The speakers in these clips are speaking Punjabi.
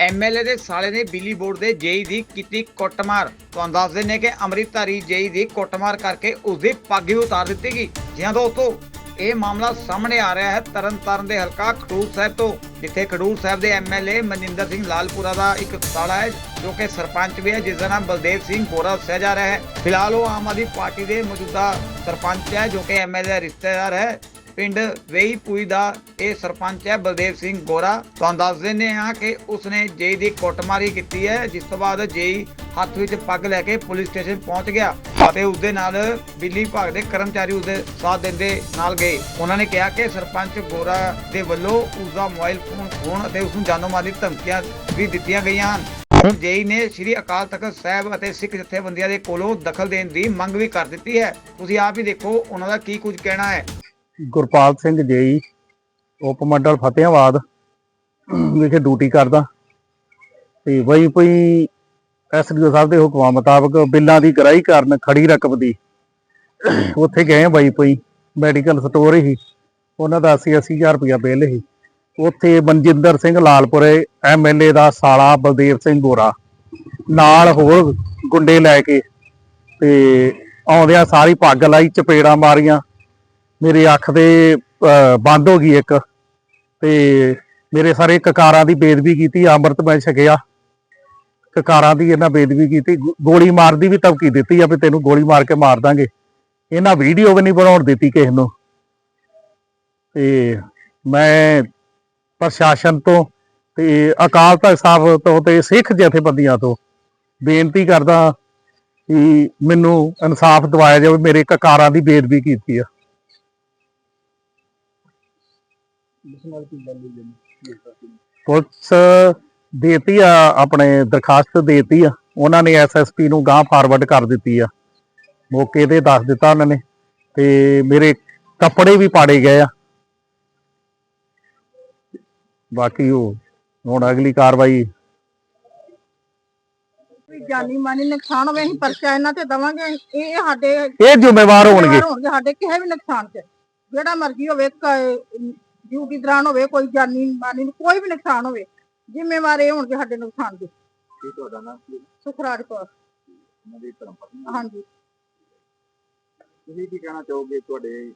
ਐਮਐਲਏ ਦੇ ਸਾਲੇ ਨੇ ਬਿਜਲੀ ਬੋਰਡ ਦੇ ਜੇਈ ਦੀ ਕੀਤੀ ਕੁੱਟਮਾਰ। ਤੁਹਾਨੂੰ ਦੱਸ ਦਿੰਦੇ ਕਿ ਅੰਮ੍ਰਿਤਧਾਰੀ ਜੇਈ ਦੀ ਕੁੱਟਮਾਰ ਕਰਕੇ ਉਸ ਦੀ ਪੱਗ ਵੀ ਉਤਾਰ ਦਿੱਤੀ ਗਈ। ਜੀ ਦੋਸਤੋ, ਇਹ ਮਾਮਲਾ ਸਾਹਮਣੇ ਆ ਰਿਹਾ ਹੈ ਤਰਨਤਾਰਨ ਦੇ ਹਲਕਾ ਖਡੂਰ ਸਾਹਿਬ ਤੋਂ, ਜਿੱਥੇ ਖਡੂਰ ਸਾਹਿਬ ਦੇ ਐਮਐਲਏ ਮਨਿੰਦਰ ਸਿੰਘ ਲਾਲਪੁਰਾ ਦਾ ਇੱਕ ਸਾਲਾ ਹੈ, ਜੋ ਕਿ ਸਰਪੰਚ ਵੀ ਹੈ, ਜਿਸ ਦਾ ਨਾਮ ਬਲਦੇਵ ਸਿੰਘ ਗੋਰਾ ਦੱਸਿਆ ਜਾ ਰਿਹਾ ਹੈ। ਫਿਲਹਾਲ ਉਹ ਆਮ ਆਦਮੀ ਪਾਰਟੀ ਦੇ ਮੌਜੂਦਾ ਸਰਪੰਚ ਹੈ, ਜੋ ਕਿ ਐਮਐਲਏ ਦਾ ਰਿਸ਼ਤੇਦਾਰ ਹੈ। ਪਿੰਡ ਵੇਈਪੂਈ ਦਾ ਇਹ ਸਰਪੰਚ ਹੈ ਬਲਦੇਵ ਸਿੰਘ ਗੋਰਾ। ਤੁਹਾਨੂੰ ਦੱਸ ਦਿੰਦੇ ਹਾਂ ਕਿ ਉਸਨੇ ਜੇਈ ਦੀ ਕੁੱਟਮਾਰੀ ਕੀਤੀ ਹੈ, ਜਿਸ ਤੋਂ ਬਾਅਦ ਜੇਈ ਹੱਥ ਵਿੱਚ ਪੱਗ ਲੈ ਕੇ ਪੁਲਿਸ ਸਟੇਸ਼ਨ ਪਹੁੰਚ ਗਿਆ ਅਤੇ ਉਸਦੇ ਨਾਲ ਬਿਜਲੀ ਵਿਭਾਗ ਦੇ ਕਰਮਚਾਰੀ ਉਸਦੇ ਸਾਥ ਦਿੰਦੇ ਨਾਲ ਗਏ। ਉਹਨਾਂ ਨੇ ਕਿਹਾ ਕਿ ਸਰਪੰਚ ਗੋਰਾ ਦੇ ਵੱਲੋਂ ਉਸਦਾ ਮੋਬਾਈਲ ਫੋਨ ਖੋਹਣ ਅਤੇ ਉਸ ਨੂੰ ਜਾਨੋਂ ਮਾਲੀ ਧਮਕੀਆਂ ਵੀ ਦਿੱਤੀਆਂ ਗਈਆਂ ਹਨ। ਹੁਣ ਜੇਈ ਨੇ ਸ੍ਰੀ ਅਕਾਲ ਤਖਤ ਸਾਹਿਬ ਅਤੇ ਸਿੱਖ ਜਥੇਬੰਦੀਆਂ ਦੇ ਕੋਲੋਂ ਦਖਲ ਦੇਣ ਦੀ ਮੰਗ ਵੀ ਕਰ ਦਿੱਤੀ ਹੈ। ਤੁਸੀਂ ਆਪ ਹੀ ਦੇਖੋ ਉਹਨਾਂ ਦਾ ਕੀ ਕੁਝ ਕਹਿਣਾ ਹੈ। ਗੁਰਪਾਲ ਸਿੰਘ ਜੇਈ ਉਪ ਮੰਡਲ ਫਤਿਆਬਾਦ ਵਿਖੇ ਡਿਊਟੀ ਕਰਦਾ। ਤੇ ਵਈ ਪਈ ਐਸਡੀਓ ਸਾਹਿਬ ਦੇ ਹੁਕਮਾਂ ਮੁਤਾਬਕ ਬਿੱਲਾਂ ਦੀ ਗਰਾਈ ਕਾਰਨ ਖੜੀ ਰਕਮ ਦੀ, ਉੱਥੇ ਗਏ ਬਾਈ ਪਈ ਮੈਡੀਕਲ ਸਟੋਰ ਹੀ। ਉਹਨਾਂ ਦਾ 80 80000 ਰੁਪਇਆ ਬਿੱਲ ਸੀ ਉੱਥੇ ਮਨਜਿੰਦਰ ਸਿੰਘ ਲਾਲਪੁਰੇ ਐਮਐਲਏ ਦਾ ਸਾਲਾ ਬਲਦੇਵ ਸਿੰਘ ਗੋਰਾ ਨਾਲ ਹੋਰ ਗੁੰਡੇ ਲੈ ਕੇ ਤੇ ਆਉਂਦਿਆਂ ਸਾਰੀ ਪੱਗ ਲਾਈ, ਚਪੇੜਾਂ ਮਾਰੀਆਂ। ਮੇਰੀ ਅੱਖ ਦੇ ਅਹ, ਬੰਦ ਹੋ ਗਈ ਇੱਕ। ਤੇ ਮੇਰੇ ਸਾਰੇ ਕਕਾਰਾਂ ਦੀ ਬੇਦਬੀ ਕੀਤੀ ਅੰਮ੍ਰਿਤ ਮੈਂ ਛਕਿਆ। ਕਕਾਰਾਂ ਦੀ ਇਹਨਾਂ ਬੇਦਬੀ ਕੀਤੀ ਗੋਲੀ ਮਾਰ ਦੀ ਵੀ ਧਮਕੀ ਦਿੱਤੀ ਆ ਵੀ ਤੈਨੂੰ ਗੋਲੀ ਮਾਰ ਕੇ ਮਾਰ ਦਾਂਗੇ। ਇਹਨਾਂ ਵੀਡੀਓ ਵੀ ਨਹੀਂ ਬਣਾਉਣ ਦਿੱਤੀ ਕਿਸੇ ਨੂੰ। ਤੇ ਮੈਂ ਪ੍ਰਸ਼ਾਸਨ ਤੋਂ ਤੇ ਅਕਾਲ ਤਖਤ ਸਾਹਿਬ ਤੋਂ ਤੇ ਸਿੱਖ ਜਥੇਬੰਦੀਆਂ ਤੋਂ ਬੇਨਤੀ ਕਰਦਾ ਕਿ ਮੈਨੂੰ ਇਨਸਾਫ ਦਿਵਾਇਆ ਜਾਵੇ ਮੇਰੇ ਕਕਾਰਾਂ ਦੀ ਬੇਦਬੀ ਕੀਤੀ ਆ। ਪੁਲਿਸ ਦੇਤੀ ਆ ਆਪਣੇ ਦਰਖਾਸਤ ਦੇਤੀ ਆ। ਉਹਨਾਂ ਨੇ ਐਸਐਸਪੀ ਨੂੰ ਗਾਂ ਫਾਰਵਰਡ ਕਰ ਦਿੱਤੀ ਆ। ਮੌਕੇ ਤੇ ਦੱਸ ਦਿੱਤਾ ਉਹਨਾਂ ਨੇ ਤੇ ਮੇਰੇ ਕੱਪੜੇ ਵੀ ਪਾੜੇ ਗਏ ਆ। ਬਾਕੀ ਉਹ ਹੁਣ ਅਗਲੀ ਕਾਰਵਾਈ ਵੀ ਜਾਨੀ ਮਾਨੀ ਨੁਕਸਾਨ ਹੋਵੇ ਅਸੀਂ ਪਰਚਾ ਇਹਨਾਂ ਤੇ ਦਵਾਂਗੇ। ਇਹ ਸਾਡੇ ਇਹ ਜ਼ਿੰਮੇਵਾਰ ਹੋਣਗੇ। ਹੋਣਗੇ ਸਾਡੇ ਕਿਸੇ ਵੀ ਨੁਕਸਾਨ ਚ ਜਿਹੜਾ ਮਰਜ਼ੀ ਹੋਵੇ ਡਿਊਟੀ ਦੌਰਾਨ ਹੋਵੇ ਕੋਈ ਜਾਨੀ ਮਾਨੀ ਨੂੰ ਕੋਈ ਵੀ ਨੁਕਸਾਨ ਹੋਵੇ ਜ਼ਿੰਮੇਵਾਰ ਇਹ ਹੋਣਗੇ ਸਾਡੇ ਨੁਕਸਾਨ ਦੇ। ਕੀ ਤੁਹਾਡਾ ਨਾਮ ਕੀ ਸੁਖਰਾਜ ਕੌਰ। ਦੀ ਧਰਮਪਤਨੀ ਹਾਂਜੀ। ਤੁਸੀਂ ਕੀ ਕਹਿਣਾ ਚਾਹੋਗੇ ਤੁਹਾਡੇ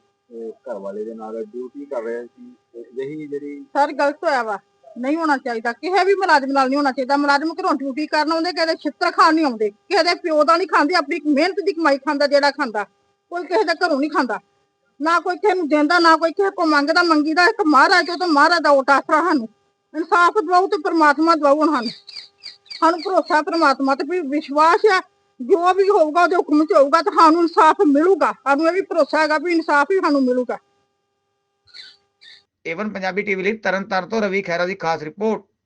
ਘਰ ਵਾਲੇ ਦੇ ਨਾਲ? ਡਿਊਟੀ ਕਰ ਰਹੇ ਸੀ ਇਹੀ ਜਿਹੜੀ ਸਰ ਗਲਤ ਹੋਇਆ ਵਾ। ਨਹੀਂ ਹੋਣਾ ਚਾਹੀਦਾ। ਕਿਸੇ ਵੀ ਮੁਲਾਜ਼ਮ ਨਾਲ ਨਹੀਂ ਹੋਣਾ ਚਾਹੀਦਾ। ਮੁਲਾਜ਼ਮ ਘਰੋਂ ਡਿਊਟੀ ਕਰਨ ਆਉਂਦੇ ਕਿਸੇ ਛਿੱਤਰ ਖਾਣ ਨਹੀਂ ਆਉਂਦੇ। ਕਿਸੇ ਦੇ ਪਿਓ ਦਾ ਨਹੀਂ ਖਾਂਦੇ ਆਪਣੀ ਮਿਹਨਤ ਦੀ ਕਮਾਈ ਖਾਂਦਾ ਜਿਹੜਾ ਖਾਂਦਾ। ਕੋਈ ਕਿਸੇ ਦੇ ਘਰੋਂ ਨਹੀਂ ਖਾਂਦਾ। ਨਾ ਕੋਈ ਕਿਸੇ ਨੂੰ ਦਿੰਦਾ, ਨਾ ਕੋਈ ਕਿਸੇ ਕੋ ਮੰਗਦਾ, ਮੰਗੀਦਾ ਇੱਕ ਮਹਾਰਾਜ ਉਹ ਮਹਾਰਾਜ ਦਾ ਓਟ ਆਸਰਾ ਸਾਨੂੰ। ਇਨਸਾਫ ਦਵਾਓ ਤੇ ਪ੍ਰਮਾਤਮਾ ਦਵਾਓ ਹੁਣ ਸਾਨੂੰ ਭਰੋਸਾ ਪ੍ਰਮਾਤਮਾ ਤੇ ਵੀ ਵਿਸ਼ਵਾਸ ਆ ਜੋ ਵੀ ਹੋਊਗਾ ਉਹਦੇ ਹੁਕਮ ਚ ਹੋਊਗਾ ਤਾਂ ਸਾਨੂੰ ਇਨਸਾਫ ਮਿਲੂਗਾ। ਸਾਨੂੰ ਇਹ ਵੀ ਭਰੋਸਾ ਹੈਗਾ ਵੀ ਇਨਸਾਫ ਹੀ ਸਾਨੂੰ ਮਿਲੂਗਾ। ਏਵਨ ਪੰਜਾਬੀ ਟੀਵੀ ਲਈ ਤਰਨਤਾਰਨ ਤੋਂ ਰਵੀ ਖਹਿਰਾ ਦੀ ਖਾਸ ਰਿਪੋਰਟ।